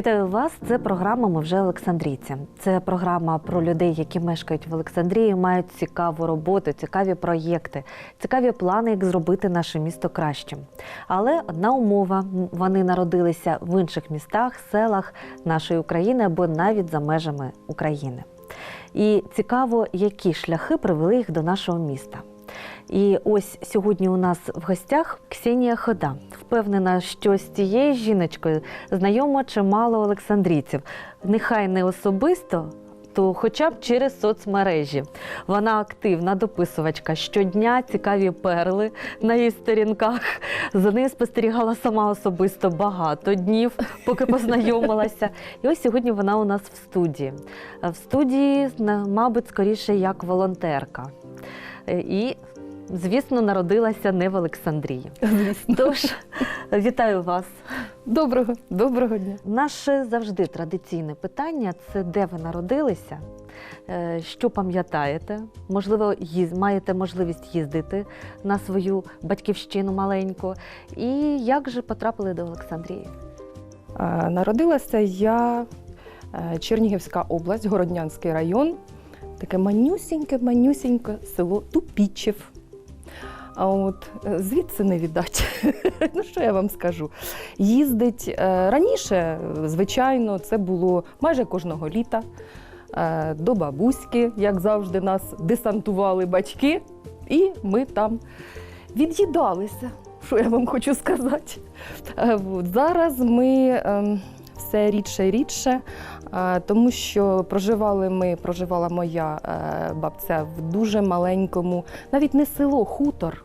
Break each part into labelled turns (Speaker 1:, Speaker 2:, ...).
Speaker 1: Вітаю вас. Це програма Ми вже Олександрійці. Це програма про людей, які мешкають в Олександрії, мають цікаву роботу, цікаві проєкти, цікаві плани, як зробити наше місто кращим. Але одна умова: вони народилися в інших містах, селах нашої України або навіть за межами України. І цікаво, які шляхи привели їх до нашого міста. І ось сьогодні у нас в гостях Ксенія Хода. Впевнена, що з цією жіночкою знайомо чимало олександрійців. Нехай не особисто, то хоча б через соцмережі. Вона активна дописувачка. Щодня цікаві перли на її сторінках. За нею спостерігала сама особисто багато днів, поки познайомилася. І ось сьогодні вона у нас в студії. В студії, мабуть, скоріше як волонтерка. Е, І, звісно, народилася не в Олександрії.
Speaker 2: Звісно.
Speaker 1: Тож вітаю вас.
Speaker 2: Доброго, доброго дня.
Speaker 1: Наше завжди традиційне питання це де ви народилися, е, що пам'ятаєте? Можливо, їз- маєте можливість їздити на свою батьківщину маленьку. І як же потрапили до Олександрії?
Speaker 2: А, Народилася я е, Чернігівська область, Городнянський район, таке манюсіньке, манюсіньке село Тупічів. А от е, звідси не віддать. ну що я вам скажу? Їздить е, раніше, звичайно, це було майже кожного літа. е, До бабуськи, як завжди, нас десантували батьки, і ми там від'їдалися. Що я вам хочу сказати? Зараз ми ем, все рідше і рідше, тому що проживали ми, проживала моя бабця в дуже маленькому, навіть не село, хутор.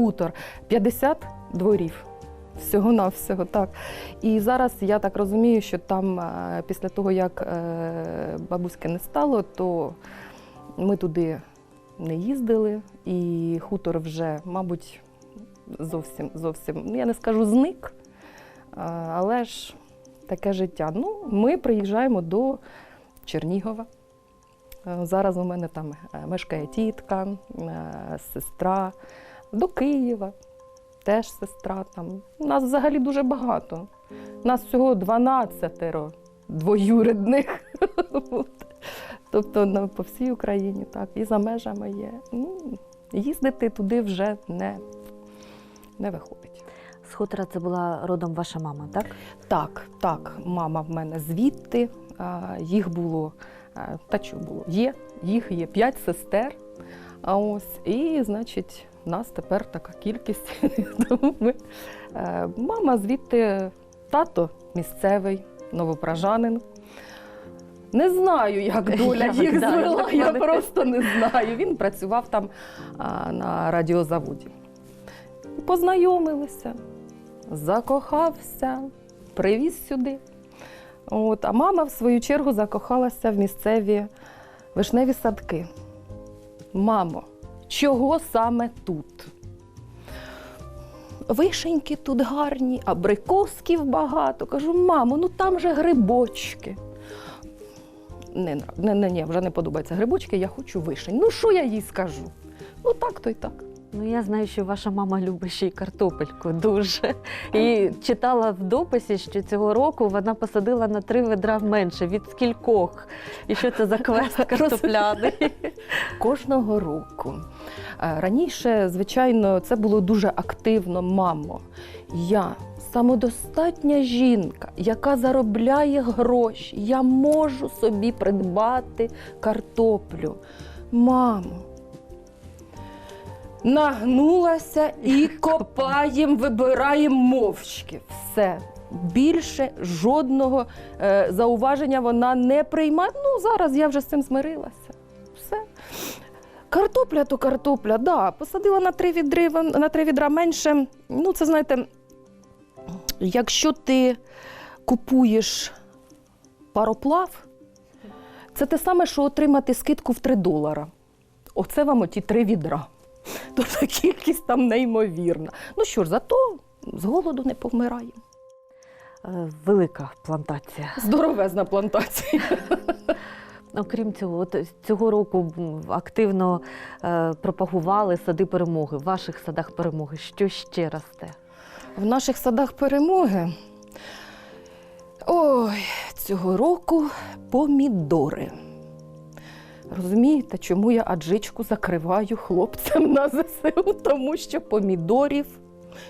Speaker 2: Хутор 50 дворів. Всього-навсього, так. І зараз я так розумію, що там е, після того, як е, бабуськи не стало, то ми туди не їздили, і хутор вже, мабуть, зовсім, зовсім, ну, я не скажу зник, але ж таке життя. Ну, ми приїжджаємо до Чернігова. Е, Зараз у мене там е, мешкає тітка, е, сестра, до Києва. Теж сестра там. У нас взагалі дуже багато. Нас всього 12 двоюрідних. От. Тобто по всій Україні, так, і за межами є. Ну, їздити туди вже не, не виходить.
Speaker 1: З хутора це була родом ваша мама, так?
Speaker 2: Так, так, мама в мене звідти. Їх було, та що було? Є, їх є п'ять сестер. А ось, і, значить, в нас тепер така кількість. Тому ми, е, мама звідти, тато місцевий, новопражанин. Не знаю, як доля їх
Speaker 1: да,
Speaker 2: звела, я просто не знаю. Він працював там а, на радіозаводі. Познайомилися, закохався, привіз сюди. От, а мама, в свою чергу, закохалася в місцеві вишневі садки. Мамо, чого саме тут? Вишеньки тут гарні, абрикосків багато. Кажу, мамо, ну там же грибочки. Не, не, не, вже не подобаються грибочки, я хочу вишень. Ну що я їй скажу? Ну так то й так.
Speaker 1: Ну, я знаю, що ваша мама любить ще й картопельку дуже. І читала в дописі, що цього року вона посадила на три ведра менше від скількох. І що це за квест картопляний?
Speaker 2: Кожного року. Е, Раніше, звичайно, це було дуже активно. Мамо, я самодостатня жінка, яка заробляє гроші. Я можу собі придбати картоплю. Мамо. Нагнулася і копаєм, вибираємо мовчки. Все. Більше жодного е, зауваження вона не приймає. Ну, зараз я вже з цим змирилася. Все. Картопля то картопля, да. Посадила на три відри, на три відра менше. Ну, це знаєте, якщо ти купуєш пароплав, це те саме, що отримати скидку в 3 долара. Оце вам оті три відра. Тобто кількість там неймовірна. Ну що ж, зато з голоду не повмираємо.
Speaker 1: Е, Велика плантація.
Speaker 2: Здоровезна плантація.
Speaker 1: Окрім цього, от цього року активно е, пропагували сади перемоги. В ваших садах перемоги. Що ще росте?
Speaker 2: В наших садах перемоги Ой, цього року помідори. Розумієте, чому я аджичку закриваю хлопцям на ЗСУ? Тому що помідорів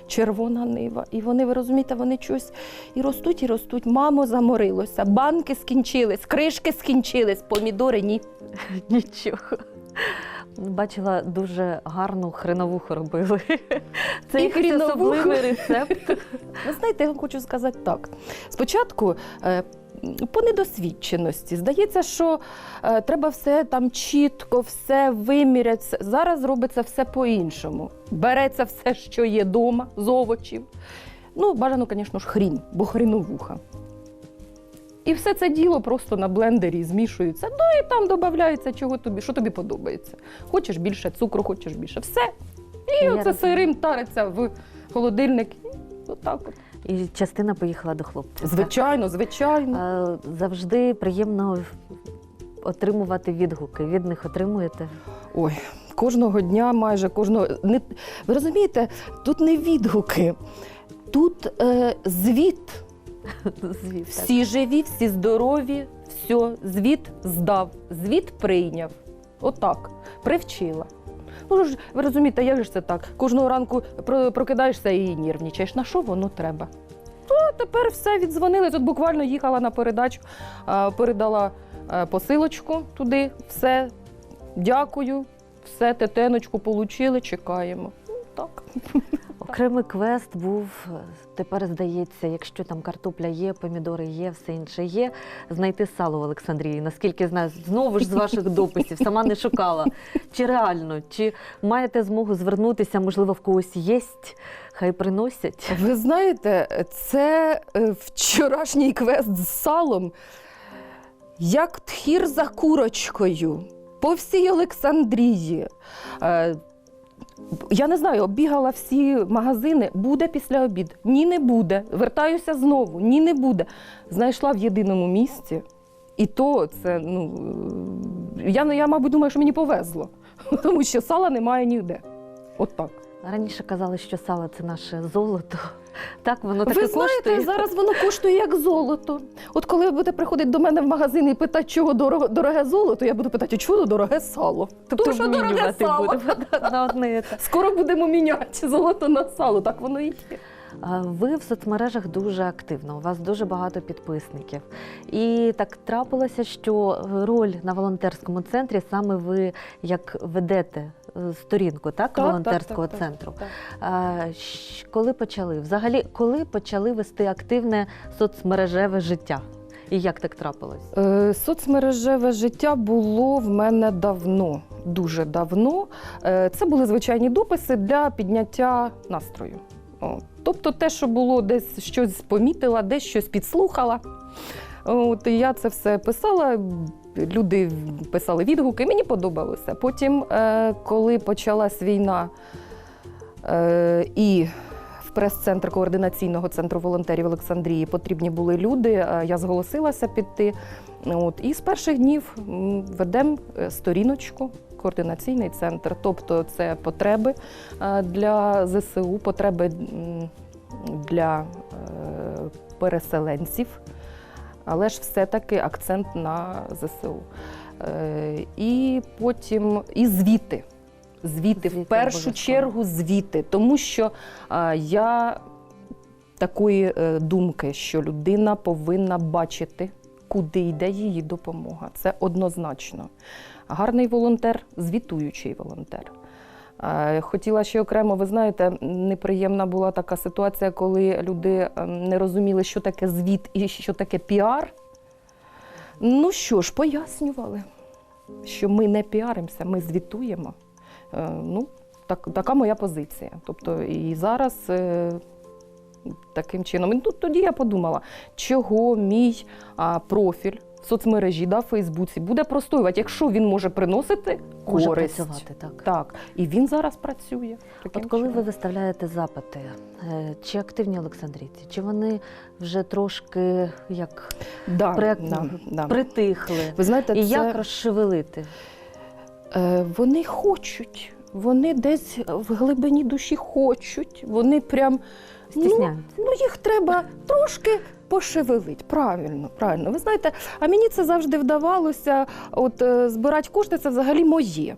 Speaker 2: червона нива. І вони, ви розумієте, вони щось і ростуть, і ростуть. Мамо, заморилося, банки скінчились, кришки скінчились, помідори ні.
Speaker 1: Нічого. Бачила, дуже гарну хреновуху робили. Це
Speaker 2: І
Speaker 1: якийсь
Speaker 2: хреновуху.
Speaker 1: особливий рецепт.
Speaker 2: Ви знаєте, я вам хочу сказати так. Спочатку. По недосвідченості. Здається, що е, треба все там чітко, все виміряти. Зараз робиться все по-іншому. Береться все, що є вдома з овочів. Ну, бажано, звісно ж, хрін, бо хріновуха. І все це діло просто на блендері змішується. Ну і там додається, чого тобі, що тобі подобається. Хочеш більше цукру, хочеш більше. Все. І
Speaker 1: Я
Speaker 2: оце
Speaker 1: розумію.
Speaker 2: сирим тариться в холодильник. Отак от.
Speaker 1: І частина поїхала до хлопців.
Speaker 2: Звичайно, звичайно.
Speaker 1: Е, Завжди приємно отримувати відгуки. Від них отримуєте.
Speaker 2: Ой, кожного дня, майже кожного. Не... Ви розумієте, тут не відгуки, тут е, звіт.
Speaker 1: Звіт.
Speaker 2: Всі живі, всі здорові, все, звіт здав, звіт прийняв. Отак, привчила. Ну ж, ви розумієте, як ж це так? Кожного ранку про- прокидаєшся і нервничаєш. На що воно треба? То тепер все віддзвонили. Тут буквально їхала на передачу, передала е, посилочку туди, все. Дякую, все, тетеночку получили, чекаємо. Так.
Speaker 1: Окремий квест був е, тепер здається, якщо там картопля є, помідори є, все інше є. Знайти сало в Олександрії. Наскільки знаю, знову ж з ваших дописів сама не шукала. Чи реально, чи маєте змогу звернутися? Можливо, в когось єсть, хай приносять.
Speaker 2: Ви знаєте, це е, вчорашній квест з салом, як тхір за курочкою по всій Олександрії. Я не знаю, оббігала всі магазини. Буде після обід? Ні, не буде. Вертаюся знову. Ні, не буде. Знайшла в єдиному місці. І то це, ну, е, я, я, мабуть, думаю, що мені повезло, тому що сала немає ніде. От так.
Speaker 1: Раніше казали, що сало це наше золото. Так, воно таке
Speaker 2: Ви знаєте,
Speaker 1: коштує.
Speaker 2: зараз воно коштує як золото. От коли ви будете приходити до мене в магазин і питати, чого дорого, дороге золото, я буду питати, чого дороге сало? Тому що дороге сало.
Speaker 1: будемо на одне. те.
Speaker 2: Скоро будемо міняти золото на сало, так воно і є.
Speaker 1: А Ви в соцмережах дуже активно, у вас дуже багато підписників. І так трапилося, що роль на волонтерському центрі саме ви як ведете сторінку так, волонтерського
Speaker 2: так, так,
Speaker 1: центру.
Speaker 2: так.
Speaker 1: А, коли почали? Взагалі, коли почали вести активне соцмережеве життя? І як так трапилось?
Speaker 2: Е, Соцмережеве життя було в мене давно, дуже давно. Е, Це були звичайні дописи для підняття настрою. Тобто те, що було десь щось помітила, десь щось підслухала. От, я це все писала. Люди писали відгуки, мені подобалося. Потім, е, коли почалась війна е, і в прес-центр координаційного центру волонтерів Олександрії потрібні були люди, е, я зголосилася піти. От, і з перших днів ведемо сторіночку. Координаційний центр, тобто це потреби для ЗСУ, потреби для переселенців, але ж все-таки акцент на ЗСУ. Е, І потім і звіти. Звіти,
Speaker 1: Звіти
Speaker 2: в першу чергу звіти, тому що е, я такої е, думки, що людина повинна бачити, куди йде її допомога. Це однозначно. Гарний волонтер, звітуючий волонтер. Хотіла ще окремо, ви знаєте, неприємна була така ситуація, коли люди ем, не розуміли, що таке звіт і що таке піар. Ну що ж, пояснювали, що ми не піаримося, ми звітуємо. Е, Ну, так, така моя позиція. Тобто і зараз е, таким чином. Тут тоді я подумала, чого мій профіль соцмережі, да, в Фейсбуці буде простоювати, якщо він може приносити
Speaker 1: Може
Speaker 2: користь.
Speaker 1: працювати так.
Speaker 2: Так, і він зараз працює. таким
Speaker 1: От коли ви виставляєте запити, е, чи активні Олександрійці, чи вони вже трошки як
Speaker 2: да,
Speaker 1: проект
Speaker 2: да, да.
Speaker 1: притихли?
Speaker 2: Ви знаєте,
Speaker 1: І
Speaker 2: це,
Speaker 1: як розшевелити?
Speaker 2: е, вони хочуть. Вони десь в глибині душі хочуть, вони прям ну,
Speaker 1: Стісняються.
Speaker 2: ну їх треба трошки пошевелить. Правильно, правильно. Ви знаєте, а мені це завжди вдавалося. От е, збирати кошти це взагалі моє.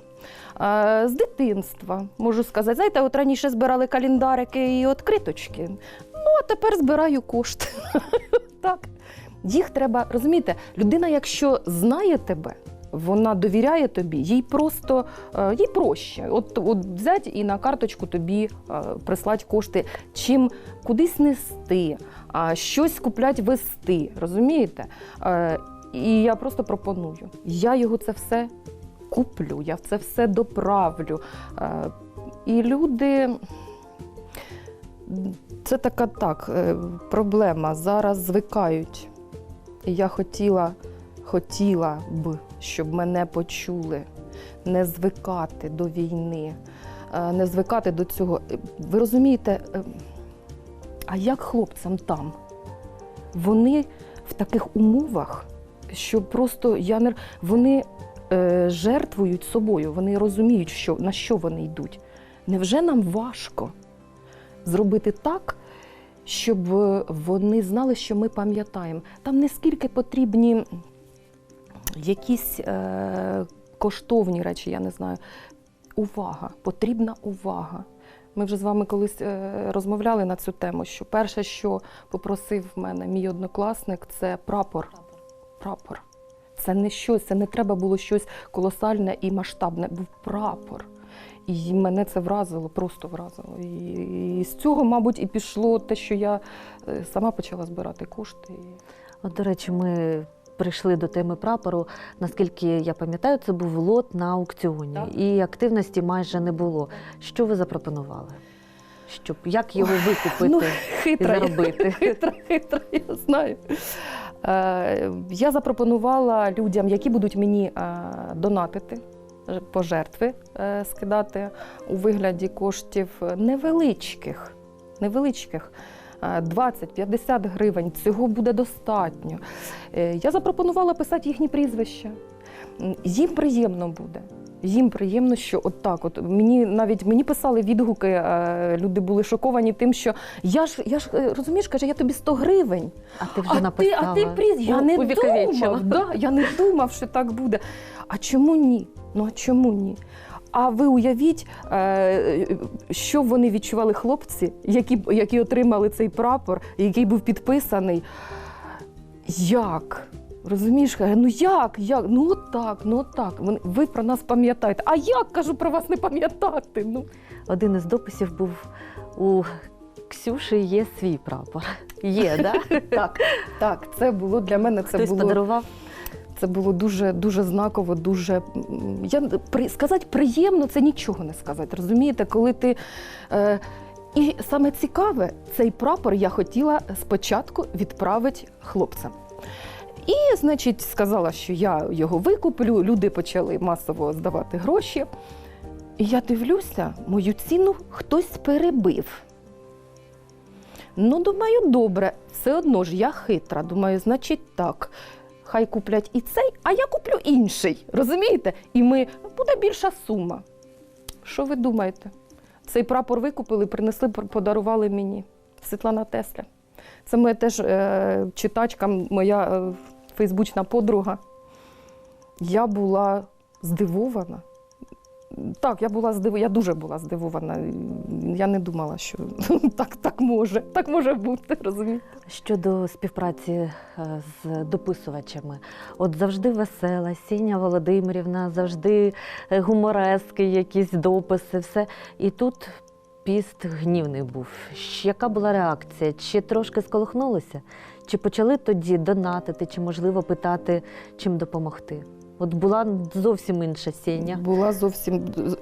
Speaker 2: Е, З дитинства можу сказати. Знаєте, от раніше збирали календарики і откриточки. Ну, а тепер збираю кошти. так. Їх треба, розумієте, людина, якщо знає тебе, вона довіряє тобі, їй просто е, їй проще. От, от взяти і на карточку тобі е, прислати кошти, чим кудись нести, щось куплять вести. Розумієте? Е, і я просто пропоную. Я його це все куплю, я це все доправлю. І люди. Це така так, проблема. Зараз звикають. Я хотіла, хотіла б, щоб мене почули, не звикати до війни, е, не звикати до цього. Е, Ви розумієте, е, а як хлопцям там? Вони в таких умовах, що просто я не вони жертвують собою, вони розуміють, що, на що вони йдуть. Невже нам важко зробити так, щоб вони знали, що ми пам'ятаємо? Там не скільки потрібні якісь е, коштовні речі, я не знаю. Увага, потрібна увага. Ми вже з вами колись е, розмовляли на цю тему, що перше, що попросив в мене мій однокласник, це прапор. Прапор. Це не щось, це не треба було щось колосальне і масштабне. Був прапор. І мене це вразило, просто вразило. І, і з цього, мабуть, і пішло те, що я е, сама почала збирати кошти.
Speaker 1: От, до речі, ми прийшли до теми прапору. Наскільки я пам'ятаю, це був лот на аукціоні,
Speaker 2: Так.
Speaker 1: і активності майже не було. Що ви запропонували? Щоб як його викупити
Speaker 2: Ну,
Speaker 1: і
Speaker 2: хитра, я-
Speaker 1: заробити?
Speaker 2: хитра, хитра, я знаю. Е, я запропонувала людям, які будуть мені е, донатити, пожертви е, скидати у вигляді коштів невеличких, невеличких. Е, 20-50 гривень, цього буде достатньо. Е, Я запропонувала писати їхні прізвища. Їм приємно буде. Їм приємно, що от так. От мені навіть мені писали відгуки, е, люди були шоковані тим, що я ж я ж е, розумієш, каже, я тобі 100 гривень.
Speaker 1: А ти вже
Speaker 2: А ти, а ти приз, я не думав. Да, я не думав, що так буде. А чому ні? Ну а чому ні? А ви уявіть, е, що вони відчували хлопці, які, які отримали цей прапор, який був підписаний. Як? Розумієш, каже, ну як? як? Ну от так, ну от так. Ви про нас пам'ятаєте. А як кажу про вас не пам'ятати? Ну
Speaker 1: Один із дописів був у Ксюші є свій прапор. Є, да?
Speaker 2: так, так, це було для мене. Це
Speaker 1: Хтось
Speaker 2: було
Speaker 1: подарував.
Speaker 2: Це було дуже дуже знаково, дуже я при сказати приємно, це нічого не сказати. Розумієте, коли ти. Е, і саме цікаве, цей прапор я хотіла спочатку відправити хлопцям. І, значить, сказала, що я його викуплю. Люди почали масово здавати гроші. І я дивлюся, мою ціну хтось перебив. Ну, думаю, добре, все одно ж я хитра. Думаю, значить так. Хай куплять і цей, а я куплю інший. Розумієте? І ми буде більша сума. Що ви думаєте? Цей прапор викупили, принесли, подарували мені. Світлана Тесля. Це моя теж е, читачка, моя е, фейсбучна подруга. Я була здивована. Так, я була здивована, я дуже була здивована. Я не думала, що так, так може, так може бути, розумієте?
Speaker 1: Щодо співпраці е, з дописувачами, от завжди весела, Сіня Володимирівна, завжди е, гуморески, якісь дописи, все. І тут піст гнівний був. Яка була реакція? Чи трошки сколихнулися? Чи почали тоді донатити, чи можливо питати, чим допомогти? От була зовсім інша Сеня.
Speaker 2: Була зовсім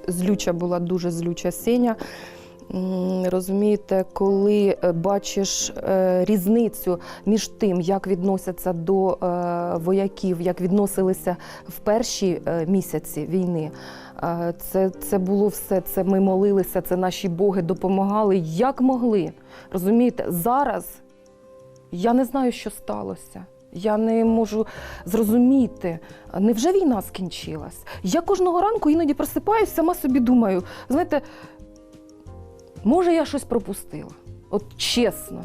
Speaker 2: злюча, була дуже злюча Сеня. Розумієте, коли е, бачиш е, різницю між тим, як відносяться до е, вояків, як відносилися в перші місяці війни, це, це було все. Це ми молилися, це наші боги допомагали як могли. Розумієте, зараз я не знаю, що сталося. Я не можу зрозуміти, невже війна скінчилась? Я кожного ранку іноді просипаюсь, сама собі думаю, знаєте, може, я щось пропустила. От чесно.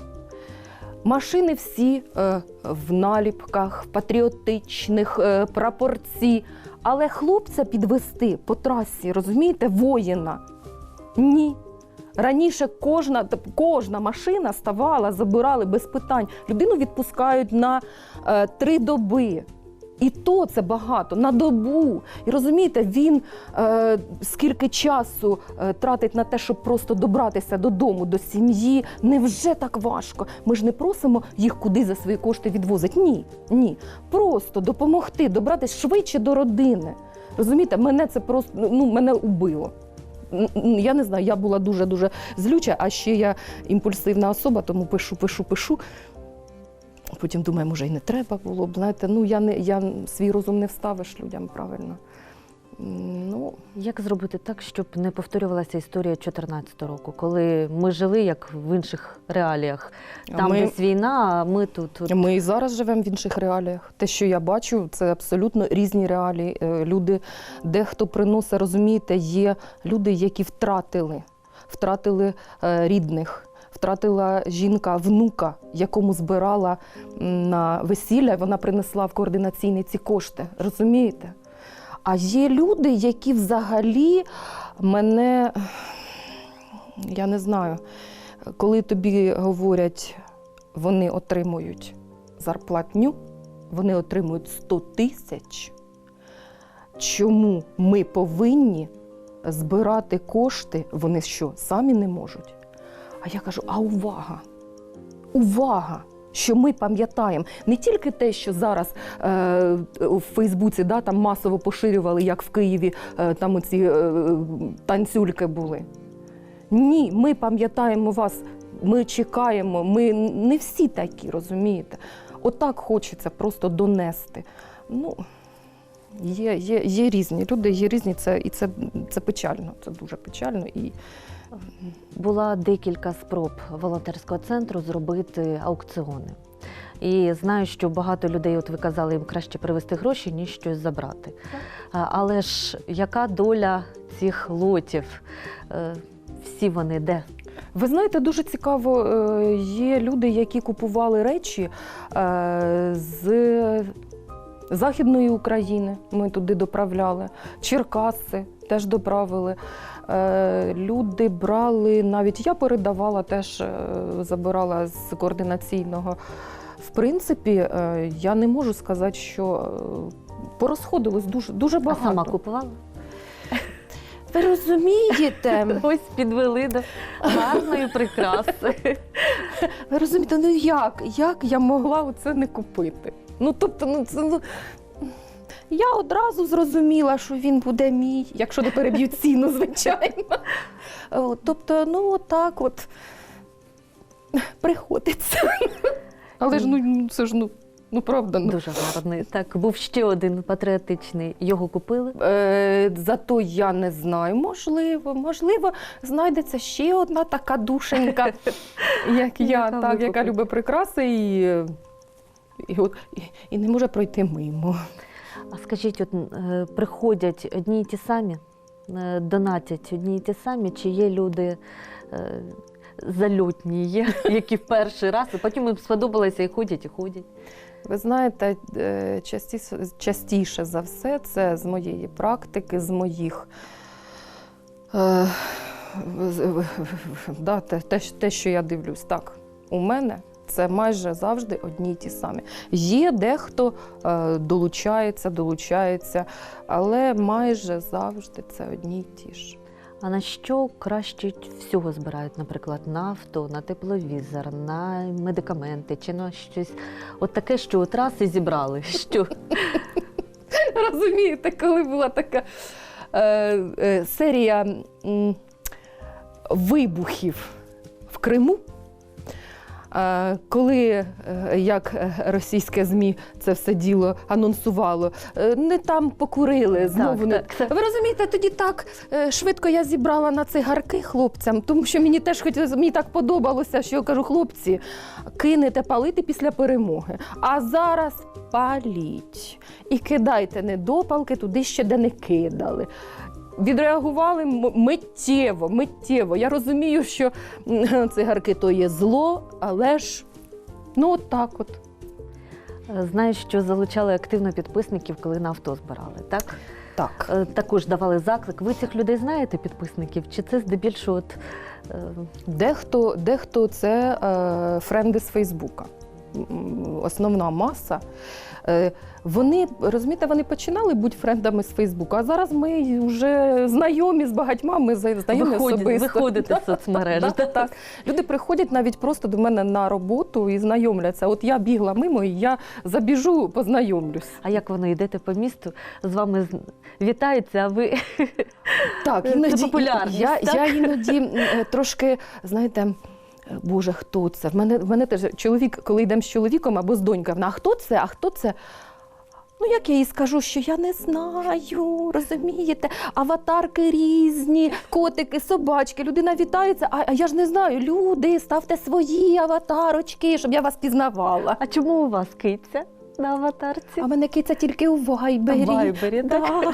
Speaker 2: Машини всі е, в наліпках, патріотичних, е, прапорці. Але хлопця підвести по трасі, розумієте, воїна. Ні. Раніше кожна, кожна машина ставала, забирали без питань. Людину відпускають на е, три доби. І то це багато на добу. І розумієте, він е, скільки часу е, тратить на те, щоб просто добратися додому, до сім'ї. Невже так важко? Ми ж не просимо їх куди за свої кошти відвозити. Ні, ні. Просто допомогти, добратися швидше до родини. Розумієте, мене це просто ну, мене убило. Я не знаю, я була дуже дуже злюча, а ще я імпульсивна особа, тому пишу, пишу, пишу. Потім думаю, може, і не треба було б. Знаєте, ну я не я свій розум не вставиш людям правильно. Ну,
Speaker 1: Як зробити так, щоб не повторювалася історія 2014 року, коли ми жили як в інших реаліях? Там
Speaker 2: ми,
Speaker 1: десь війна, а ми тут. тут.
Speaker 2: ми і зараз живемо в інших реаліях. Те, що я бачу, це абсолютно різні реалії. Е, Люди, дехто приносить, розумієте, є люди, які втратили, втратили е, рідних. Втратила жінка внука, якому збирала на весілля, вона принесла в координаційні ці кошти. Розумієте? А є люди, які взагалі мене, я не знаю, коли тобі говорять, вони отримують зарплатню, вони отримують 100 тисяч. Чому ми повинні збирати кошти? Вони що, самі не можуть? А я кажу: а увага! Увага! Що ми пам'ятаємо не тільки те, що зараз е, у Фейсбуці да, там масово поширювали, як в Києві е, там оці е, танцюльки були. Ні, ми пам'ятаємо вас, ми чекаємо, ми не всі такі, розумієте? Отак хочеться просто донести. Ну, є, є, є різні люди, є різні, це, і це, це печально, це дуже печально. І
Speaker 1: Була декілька спроб волонтерського центру зробити аукціони. І знаю, що багато людей, от ви казали, їм краще привезти гроші, ніж щось забрати. Але ж яка доля цих лотів? Е, Всі вони де?
Speaker 2: Ви знаєте, дуже цікаво, е, є люди, які купували речі е, з Західної України. Ми туди доправляли, Черкаси теж доправили. Е, Люди брали, навіть я передавала, теж е, забирала з координаційного. В принципі, е, я не можу сказати, що порозходилось дуже, дуже
Speaker 1: А
Speaker 2: багато.
Speaker 1: сама купувала?
Speaker 2: Ви розумієте?
Speaker 1: Ось підвели до гарної прикраси.
Speaker 2: Ви розумієте, ну як? Як я могла оце не купити? Ну тобто, ну це ну. Я одразу зрозуміла, що він буде мій, якщо не переб'ють ціну, звичайно. От, тобто, ну отак от приходиться. Але ж ну це ж ну, ну правда. Ну.
Speaker 1: Дуже гарний. Так, був ще один патріотичний. Його купили.
Speaker 2: Е, зато я не знаю, можливо, можливо, знайдеться ще одна така душенька, як я,
Speaker 1: Яка
Speaker 2: так, яка любить прикраси і, і, от, і, і не може пройти мимо.
Speaker 1: А скажіть, от е, приходять одні й ті самі, е, донатять одні й ті самі, чи є люди е, зальотні, є, які в перший раз, і потім їм сподобалося і ходять, і ходять.
Speaker 2: Ви знаєте, частіше, частіше за все, це з моєї практики, з моїх. Е, да, те, те, що я дивлюсь, так, у мене це майже завжди одні й ті самі. Є дехто е, долучається, долучається, але майже завжди це одні й ті ж.
Speaker 1: А на що краще всього збирають, наприклад, на авто, на тепловізор, на медикаменти чи на щось от таке, що от раз і зібрали. Що?
Speaker 2: Розумієте, коли була така е, е, серія м, вибухів в Криму, Е, Коли е, як е, російське ЗМІ це все діло анонсувало, е, не там покурили знову. не...
Speaker 1: так, так.
Speaker 2: Ви розумієте, тоді так швидко я зібрала на цигарки хлопцям, тому що мені теж хотілося, мені так подобалося, що я кажу, хлопці, кинете палити після перемоги. А зараз паліть і кидайте недопалки туди ще де не кидали. Відреагували миттєво, миттєво. Я розумію, що цигарки то є зло, але ж ну от так от.
Speaker 1: Знаю, що залучали активно підписників, коли на авто збирали, так?
Speaker 2: Так.
Speaker 1: Е, Також давали заклик. Ви цих людей знаєте, підписників? Чи це здебільшого от, е,
Speaker 2: Дехто, дехто це е, френди з Фейсбука. Основна маса. Е, вони розумієте, вони починали бути френдами з Фейсбука, а зараз ми вже знайомі з багатьма. Ми знайомі
Speaker 1: виходять,
Speaker 2: особисто.
Speaker 1: виходите з соцмереж?
Speaker 2: Так, так. Люди приходять навіть просто до мене на роботу і знайомляться. От я бігла мимо, і я забіжу, познайомлюсь.
Speaker 1: А як воно йдете по місту, з вами вітаються, а ви
Speaker 2: Так,
Speaker 1: Це
Speaker 2: іноді
Speaker 1: популярність,
Speaker 2: я,
Speaker 1: так?
Speaker 2: я іноді е, трошки, знаєте. Боже, хто це? В мене, в мене теж чоловік, коли йдемо з чоловіком або з донькою, вона, а хто це? А хто це? Ну, як я їй скажу, що я не знаю, розумієте? Аватарки різні, котики, собачки, людина вітається, а, а я ж не знаю. Люди, ставте свої аватарочки, щоб я вас пізнавала.
Speaker 1: а чому у вас киця на аватарці?
Speaker 2: А мене киця тільки у вайбері.
Speaker 1: Вайбері, Вайбері, так?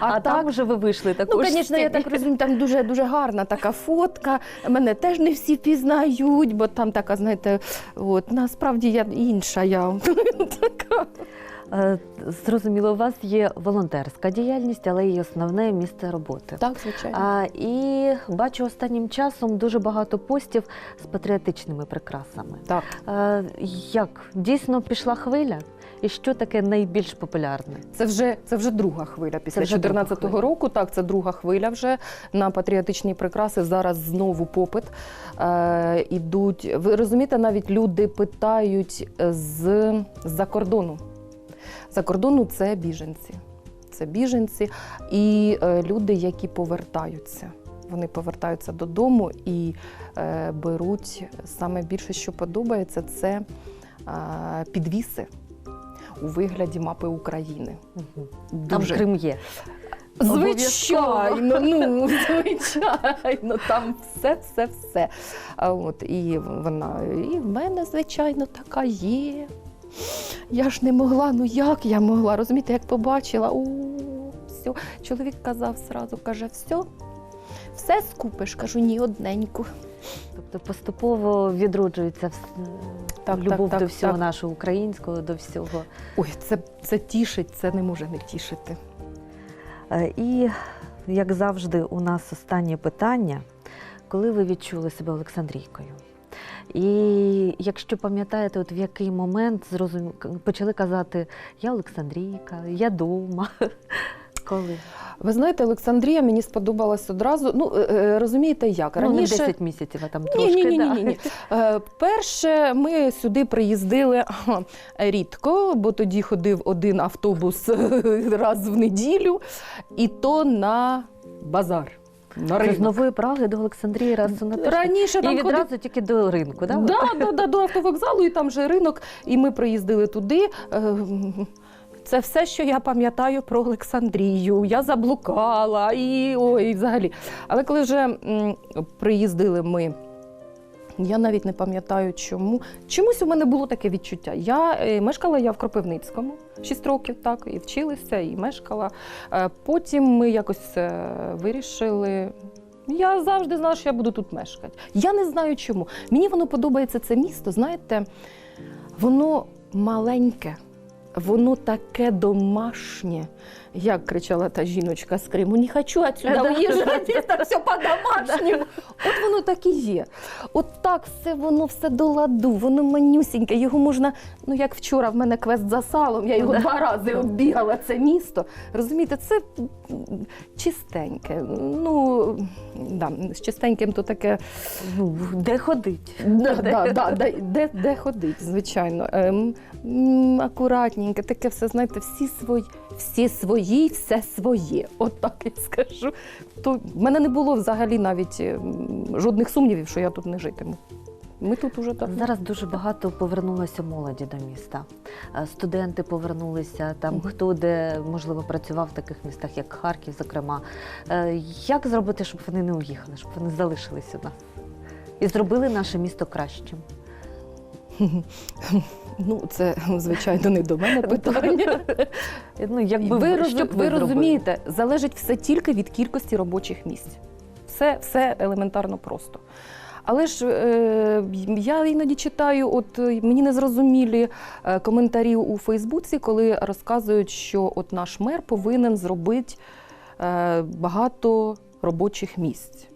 Speaker 1: А,
Speaker 2: А,
Speaker 1: там вже ви вийшли також.
Speaker 2: Ну, звісно, я так розумію, там дуже дуже гарна така фотка. Мене теж не всі пізнають, бо там така, знаєте, от насправді я інша. Я така.
Speaker 1: Е, Зрозуміло, у вас є волонтерська діяльність, але і основне місце роботи.
Speaker 2: Так, звичайно.
Speaker 1: А, і бачу останнім часом дуже багато постів з патріотичними прикрасами.
Speaker 2: Так.
Speaker 1: Е, як дійсно пішла хвиля? І що таке найбільш популярне?
Speaker 2: Це вже це вже друга хвиля після
Speaker 1: вже
Speaker 2: 2014 року. Так, це друга хвиля вже на патріотичні прикраси. Зараз знову попит е, ідуть. Ви розумієте, навіть люди питають з за кордону. За кордону це біженці. Це біженці і е, люди, які повертаються. Вони повертаються додому і е, беруть саме більше, що подобається, це е, підвіси у вигляді мапи України.
Speaker 1: Там
Speaker 2: Дуже.
Speaker 1: Крим є.
Speaker 2: Звичайно, ну звичайно, там все, все, все. От і вона, і в мене, звичайно, така є. Я ж не могла, ну як я могла? Розумієте, як побачила, о, все. Чоловік казав зразу, каже, все, все скупиш. Кажу, ні, одненьку.
Speaker 1: Тобто поступово відроджується
Speaker 2: Так,
Speaker 1: любов
Speaker 2: так,
Speaker 1: до
Speaker 2: так,
Speaker 1: всього
Speaker 2: так.
Speaker 1: нашого українського, до всього.
Speaker 2: Ой, це, це тішить, це не може не тішити.
Speaker 1: Е, І як завжди, у нас останнє питання: коли ви відчули себе Олександрійкою? І якщо пам'ятаєте, от в який момент зрозум... почали казати Я Олександрійка, я дома. Коли?
Speaker 2: Ви знаєте, Олександрія мені сподобалась одразу. Ну, е, е, розумієте, як?
Speaker 1: Ну, не 10 місяців, а там трошки.
Speaker 2: ні, ні,
Speaker 1: да.
Speaker 2: ні, ні. Е, Перше, ми сюди приїздили рідко, бо тоді ходив один автобус раз в неділю, і то на базар. На
Speaker 1: Це з нової Праги до Олександрії раз на.
Speaker 2: Раніше
Speaker 1: І
Speaker 2: там ходив
Speaker 1: відразу тільки до ринку, да?
Speaker 2: Да, да, да, до автовокзалу, і там же ринок, і ми приїздили туди. Е, Це все, що я пам'ятаю про Олександрію. Я заблукала і ой, і взагалі. Але коли вже приїздили ми. Я навіть не пам'ятаю, чому. Чомусь у мене було таке відчуття. Я е, мешкала я в Кропивницькому 6 років, так, і вчилася, і мешкала. Е, потім ми якось е, вирішили. Я завжди знала, що я буду тут мешкати. Я не знаю чому. Мені воно подобається це місто, знаєте, воно маленьке, воно таке домашнє. Як кричала та жіночка з Криму, не хочу отсюда
Speaker 1: Да.
Speaker 2: уїжджати, так все по-домашньому. От воно так і є. От так все воно все до ладу, воно манюсіньке, його можна, ну як вчора в мене квест за салом, я його два рази оббігала це місто. Розумієте, це чистеньке. Ну, да, з чистеньким то таке.
Speaker 1: Де ходить?
Speaker 2: Да, да, да, де, де, де ходить, звичайно. Ем, м, акуратненько, таке все, знаєте, всі свої, всі свої, все своє. От так я скажу. То в мене не було взагалі навіть ем, жодних сумнівів, що я тут не житиму. Ми тут уже так.
Speaker 1: Зараз дуже багато повернулося молоді до міста. Е, Студенти повернулися, там хто де можливо працював в таких містах, як Харків, зокрема. Е, Як зробити, щоб вони не уїхали, щоб вони залишилися нас і зробили наше місто кращим?
Speaker 2: Ну, це звичайно не до мене питання.
Speaker 1: Ну, якби
Speaker 2: ви, роз-
Speaker 1: б
Speaker 2: ви розумієте, залежить все тільки від кількості робочих місць. Все, все елементарно просто. Але ж е, я іноді читаю, от е, мені незрозумілі е, коментарі у Фейсбуці, коли розказують, що от наш мер повинен зробити е, багато робочих місць.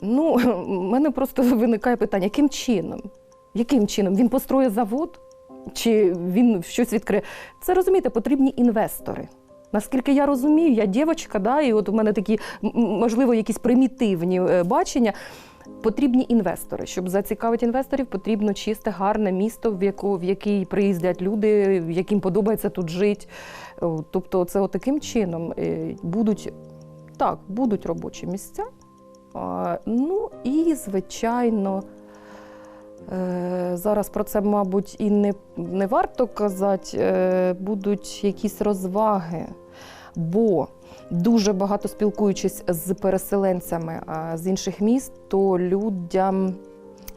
Speaker 2: Ну, в мене просто виникає питання, яким чином? Яким чином? Він построїть завод? Чи він щось відкриє? Це розумієте, потрібні інвестори. Наскільки я розумію, я дівчинка, да, і от у мене такі, можливо, якісь примітивні е, бачення. Потрібні інвестори. Щоб зацікавити інвесторів, потрібно чисте, гарне місто, в, яку, в який приїздять люди, яким подобається тут жити. Тобто, це таким чином е, будуть, так, будуть робочі місця. Ну і, звичайно, зараз про це, мабуть, і не, не варто казати, е, будуть якісь розваги. Бо дуже багато спілкуючись з переселенцями з інших міст, то людям.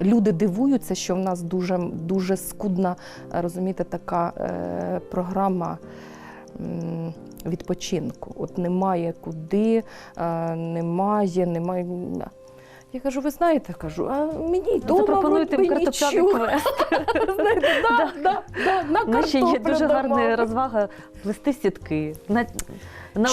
Speaker 2: Люди дивуються, що в нас дуже, дуже скудна, е, розумієте, така е, програма відпочинку. От немає куди, е, немає, немає. Я кажу, ви знаєте, кажу, а мені дома пропонуєте
Speaker 1: картопляний
Speaker 2: нічого.
Speaker 1: квест.
Speaker 2: Знаєте, да, да, да, на
Speaker 1: ще є
Speaker 2: картоплю
Speaker 1: дуже гарна розвага плести сітки. На, на,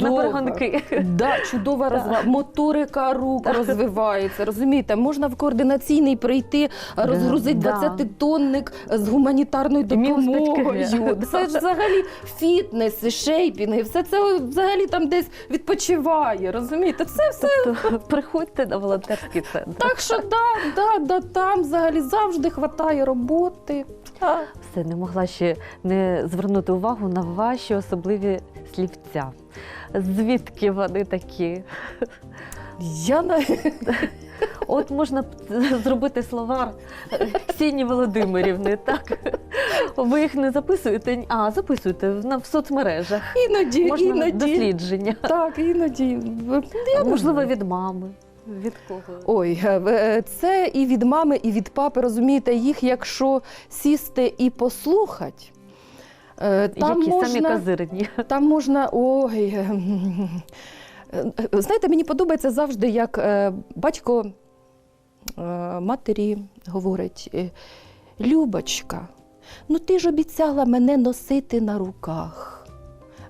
Speaker 1: на перегонки.
Speaker 2: Да, чудова розвага. Моторика рук розвивається. Розумієте, можна в координаційний прийти, розгрузити
Speaker 1: Да.
Speaker 2: 20-тонник з гуманітарною
Speaker 1: мінус п'ять
Speaker 2: допомогою. Це ж взагалі фітнес, шейпінги, все це взагалі там десь відпочиває. Розумієте, це все.
Speaker 1: Тобто приходьте на волонтерський центр.
Speaker 2: Так що да, да, да, там взагалі завжди вистачає роботи.
Speaker 1: Все, не могла ще не звернути увагу на ваші особливі слівця. Звідки вони такі?
Speaker 2: Я на
Speaker 1: От можна зробити словар Ксенії Володимирівни, так? Ви їх не записуєте? А, записуєте в- в соцмережах.
Speaker 2: іноді,
Speaker 1: Можна
Speaker 2: іноді.
Speaker 1: дослідження.
Speaker 2: Так, іноді. Я
Speaker 1: Можливо, від мами. Від кого?
Speaker 2: Ой, е, е, це і від мами, і від папи. Розумієте, їх, якщо сісти і послухати, е, там
Speaker 1: Які
Speaker 2: можна,
Speaker 1: самі казирні.
Speaker 2: там можна. Ой, знаєте, мені подобається завжди, як батько матері говорить: Любочка, ну ти ж обіцяла мене носити на руках.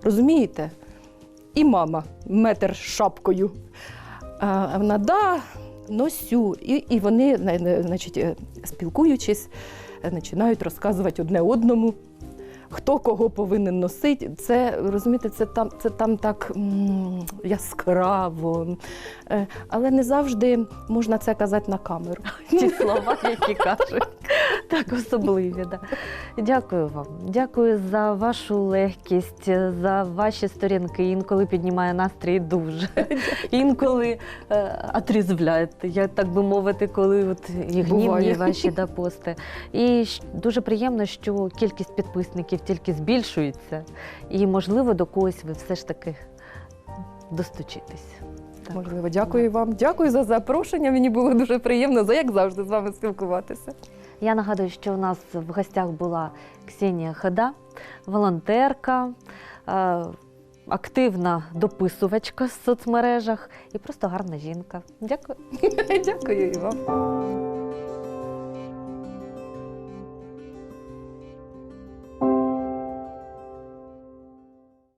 Speaker 2: Розумієте? І мама метр з шапкою. А вона да, носю. І, і вони, зна- зна- значить, е, спілкуючись, е, починають розказувати одне одному, хто кого повинен носити. Це розумієте, це там, це там так яскраво. Е, Але не завжди можна це казати на камеру.
Speaker 1: Ті слова, які кажуть. Так особливі. Да. Дякую вам. Дякую за вашу легкість, за ваші сторінки. Інколи піднімає настрій дуже. Інколи е, отрізвляє, я так би мовити, коли от і гнівні
Speaker 2: Буває.
Speaker 1: ваші да, пости. І щ- дуже приємно, що кількість підписників тільки збільшується. І, можливо, до когось ви все ж таки достучитесь. Так.
Speaker 2: Можливо, дякую вам. Дякую за запрошення. Мені було дуже приємно, за як завжди з вами спілкуватися.
Speaker 1: Я нагадую, що у нас в гостях була Ксенія Хада, волонтерка, е, активна дописувачка в соцмережах і просто гарна жінка. Дякую.
Speaker 2: Дякую і вам.